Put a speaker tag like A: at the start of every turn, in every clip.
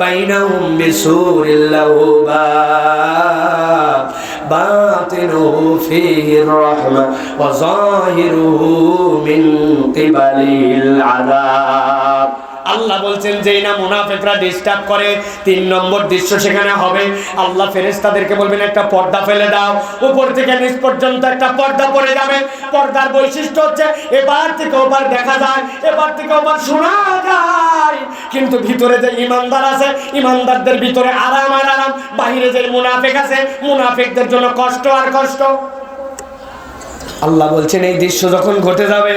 A: بينهم بسور له باب باطنه فيه الرحمة وظاهره من قبله العذاب. আল্লাহ বলছেন, যেই না মুনাফেকরা ডিস্টার্ব করে, তিন নম্বর দৃশ্য সেখানে হবে। আল্লাহ ফেরেশতাদেরকে বলবেন, একটা পর্দা ফেলে দাও। উপর থেকে নিচ পর্যন্ত একটা পর্দা পড়ে যাবে। পর্দার বৈশিষ্ট্য হচ্ছে, এবার থেকে ওবার দেখা যায়, এবার থেকে ওবার শোনা যায়। কিন্তু ভিতরে যে ইমানদার আছে, ইমানদারদের ভিতরে আরাম আর আরাম। বাহিরে যে মুনাফেক আছে, মুনাফেকদের জন্য কষ্ট আর কষ্ট। আল্লাহ বলছেন, এই দৃশ্য যখন ঘটে যাবে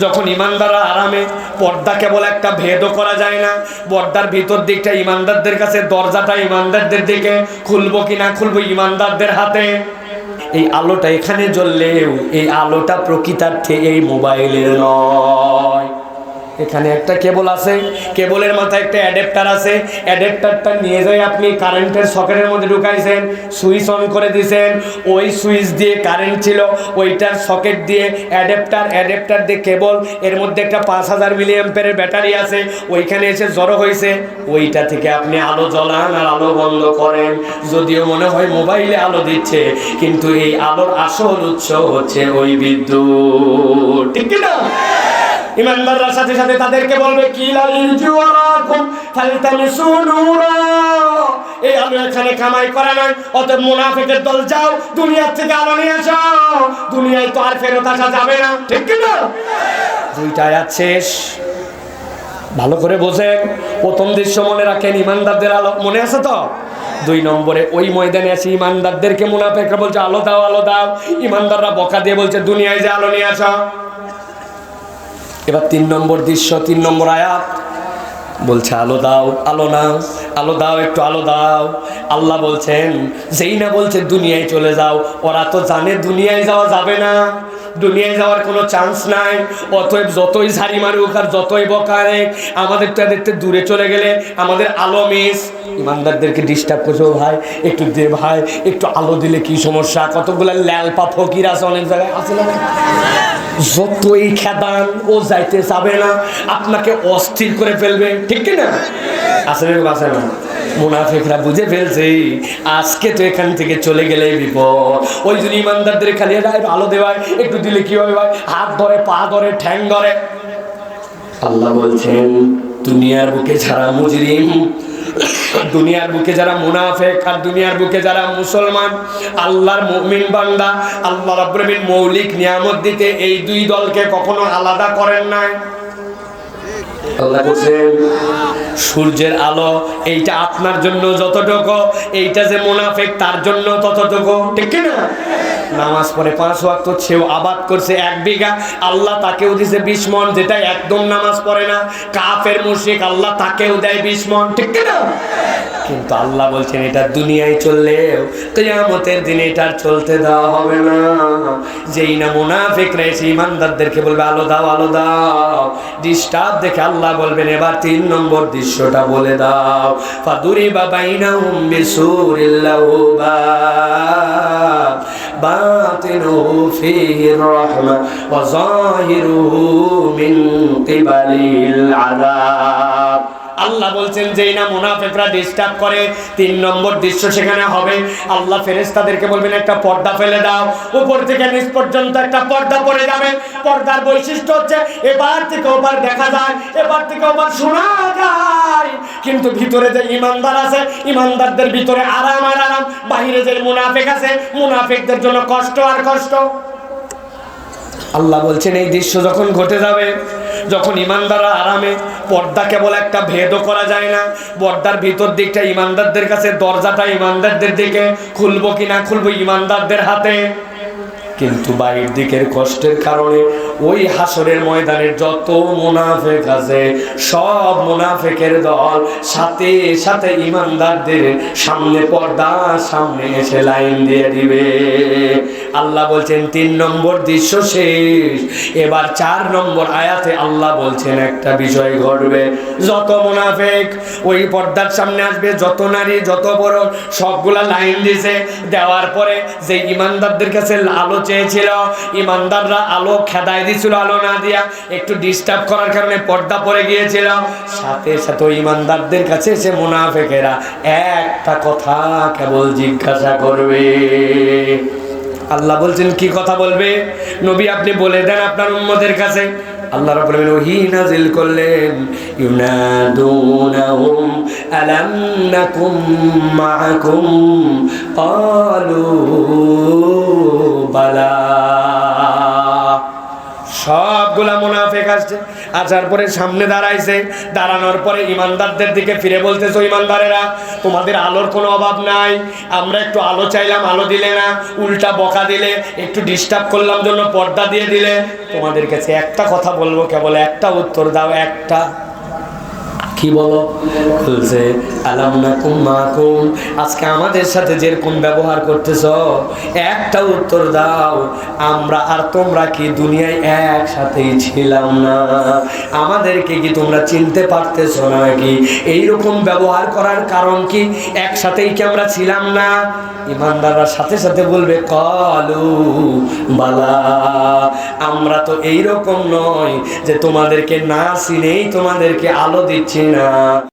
A: যখন ইমানদাররা আরামে, পর্দা কেবল একটা ভেদও করা যায় না। পর্দার ভিতর দিকটা ইমানদারদের কাছে, দরজাটা ইমানদারদের দিকে। খুলবো কি না খুলবো ইমানদারদের হাতে। এই আলোটা এখানে জ্বললেও, এই আলোটা প্রকৃতার্থে এই মোবাইলের নয়। এখানে একটা কেবল আছে, কেবলের মাথায় একটা অ্যাডাপ্টার আছে। অ্যাডাপ্টারটা নিয়ে যাই আপনি কারেন্টের সকেটের মধ্যে ঢুকাইছেন সুইচ অন করে দিয়েছেন ওই সুইচ দিয়ে কারেন্ট ছিল, ওইটার সকেট দিয়ে অ্যাডাপ্টার অ্যাডাপ্টার দিয়ে কেবল, এর মধ্যে একটা পাঁচ হাজার মিলি অ্যাম্পের ব্যাটারি আছে, ওইখানে এসে জড়ো হয়েছে ওইটা থেকে আপনি আলো জ্বলান আর আলো বন্ধ করেন। যদিও মনে হয় মোবাইলে আলো দিচ্ছে, কিন্তু এই আলোর আসল উৎস হচ্ছে ওই বিদ্যুৎ। ঠিক না ইমানদাররা সাথে সাথে তাদেরকে বলবে এই আলো এখানে কামাই করা নয়, অতএব মুনাফিকের দল যাও, দুনিয়ার থেকে আলো নিয়ে আসো দুনিয়ায় তো আর ফেরত আসা যাবে না। ঠিক কি না দুইটা আয়াত শেষ। ভালো করে বোঝেন প্রথম দৃশ্য মনে রাখেন, ইমানদারদের আলো, মনে আছে তো? দুই নম্বরে, ওই ময়দানে আছে ইমানদারদেরকে মুনাফেকরা বলছে, আলো দাও আলো দাও। ইমানদাররা বকা দিয়ে বলছে, দুনিয়ায় যে আলো নিয়ে আসো। এবার তিন নম্বর দৃশ্য, তিন নম্বর আয়াত। বলছে, আলো দাও, আলো নাও, আলো দাও, একটু আলো দাও। আল্লাহ বলছেন, যেই না বলছে দুনিয়ায় চলে যাও, ওরা তো জানে দুনিয়ায় যাওয়া যাবে না। দুনিয়ায় যাওয়ার কোনো চান্স নাই। অতএব যতই ঝাড়ি মারুক আর যতই বকারে আমাদের তো থেকে দূরে চলে গেলে আমাদের আলো মিস ইমানদারদেরকে ডিস্টার্ব করছ, ভাই, একটু দে, ভাই, একটু আলো দিলে কি সমস্যা? কতগুলো ল্যালপা ফকির আছে অনেক জায়গায়? আছে না? যতই খেদান, ও যাইতে চাবে না। আপনাকে অস্থির করে ফেলবে। ঠিক কি না? আসলে আছে না মুনাফিকরা বুঝে ফেলছে, আজকে তো এখান থেকে চলে গেলে বিপদ। ওই জন্য ইমানদারদের খালি আলো দেওয়ায় একটু দিলে কি হবে ভাই? হাত ধরে, পা ধরে, ঠ্যাং ধরে। আল্লাহ বলছেন, দুনিয়ার বুকে ছাড়া মুজরিম দুনিয়ার বুকে যারা মুনাফেক আর দুনিয়ার বুকে যারা মুসলমান, আল্লাহর মুমিন বান্দা, আল্লাহ রাব্বুল মৌলিক নিয়ামত দিতে এই দুই দলকে কখনো আলাদা করেন নাই। সূর্যের আলো, এইটা আপনার জন্য যতটুকু, এইটা যে মুনাফেক তার জন্য ততটুকু। ঠিক না? নামাজ পড়ে পাঁচ ওয়াক্ত সেও আবাদ করছে এক বিঘা। আল্লাহ তাকেও দিছে বিশ মন যেটা একদম নামাজ পড়ে না। কাফের মুশরিক, আল্লাহ তাকেও দেয় বিশ মন। ঠিক না? কিন্তু আল্লাহ বলছেন, এটা দুনিয়ায় চললেও কিয়ামতের দিনে এটা চলতে দেওয়া হবে না। যেই না মুনাফিকরা এসে ইমানদারদেরকে বলবে, আলো দাও আলো দাও। ডিস্টার্ব দেখে আল্লাহ বলবেন, এবার তিন নম্বর দৃশ্যটা বলে দাও। ফাদুরি বাবাইনা বাব বাতিনুহু ফিহি রাহমা, ওয়া যাহিরুহু মিন কিবালিল আযাব। আল্লাহ বলছেন, যেই না মুনাফেকরা ডিস্টার্ব করে, তিন নম্বর দৃশ্য সেখানে হবে। আল্লাহ ফেরেশতাদেরকে বলবেন, একটা পর্দা ফেলে দাও। উপর থেকে নিচ পর্যন্ত একটা পর্দা পড়ে যাবে। পর্দার বৈশিষ্ট্য হচ্ছে, এবার থেকে ওবার দেখা যায়, এবার থেকে ওবার শোনা যায়। কিন্তু ভিতরে যে ইমানদার আছে, ইমানদারদের ভিতরে আরাম আর আরাম। বাহিরে যে মুনাফেক আছে, মুনাফেকদের জন্য কষ্ট আর কষ্ট। আল্লাহ বলছেন, এই দৃশ্য যখন ঘটে যাবে যখন ইমানদাররা আরামে, পর্দা কেবল একটা ভেদও করা যায় না। পর্দার ভিতর দিকটা ইমানদারদের কাছে, দরজাটা ইমানদারদের দিকে। খুলবো কি না খুলবো ইমানদারদের হাতে। কিন্তু বাহির দিকের কষ্টের কারণে ওই হাসরের ময়দানের যত মুনাফেক আছে, সব মুনাফেকের দল সাথে সাথে ইমানদারদের সামনে পর্দা সামনে এসে লাইন দিয়ে দিবে। আল্লাহ বলছেন, তিন নম্বর দৃশ্য শেষ। এবার চার নম্বর আয়াতে আল্লাহ বলছেন, একটা বিষয় ঘটবে। যত মুনাফেক ওই পর্দার সামনে আসবে, যত নারী, যত বড়, সবগুলা লাইন দিছে। দেওয়ার পরে যে ইমানদারদের কাছে আলো চেয়েছিল। ইমানদাররা আলো খেদায় দিছিল, আলো না দিয়া একটু ডিস্টার্ব করার কারণে পর্দা পড়ে গিয়েছিল। সাথে সাথে ইমানদারদের কাছে এসে মুনাফেকেরা একটা কথা কেবল জিজ্ঞাসা করবে। আল্লাহ বলছেন, কি কথা বলবে? নবী, আপনি বলে দেন আপনার উম্মদের কাছে। আল্লাহ রাব্বুল আলামিন ওহী নাজিল করলেন, ইউনাদুনাহুম আলাম নাকুম মাআকুম ক্বালু বালা। সবগুলা মুনাফিক আসছে। আসার পরে সামনে দাঁড়াইছে। দাঁড়ানোর পরে ইমানদারদের দিকে ফিরে বলতেছে, ইমানদারেরা, তোমাদের আলোর কোনো অভাব নাই। আমরা একটু আলো চাইলাম, আলো দিলে না, উল্টা বকা দিলে, একটু ডিস্টার্ব করলাম জন্য পর্দা দিয়ে দিলে। তোমাদের কাছে একটা কথা বলব, কেবল একটা উত্তর দাও, একটা কি বলো? বলছে, আলাম আজকে আমাদের সাথে যেরকম ব্যবহার করতেছ, একটা উত্তর দাও, আমরা আর তোমরা কি দুনিয়ায় একসাথেই ছিলাম না? আমাদেরকে কি তোমরা চিনতে পারতেছ নাকি? এইরকম ব্যবহার করার কারণ কি? একসাথেই কি আমরা ছিলাম না? ইমানদাররা সাথে সাথে বলবে, কলু বালা, আমরা তো এইরকম নয় যে তোমাদেরকে না চিনেই তোমাদেরকে আলো দিচ্ছি না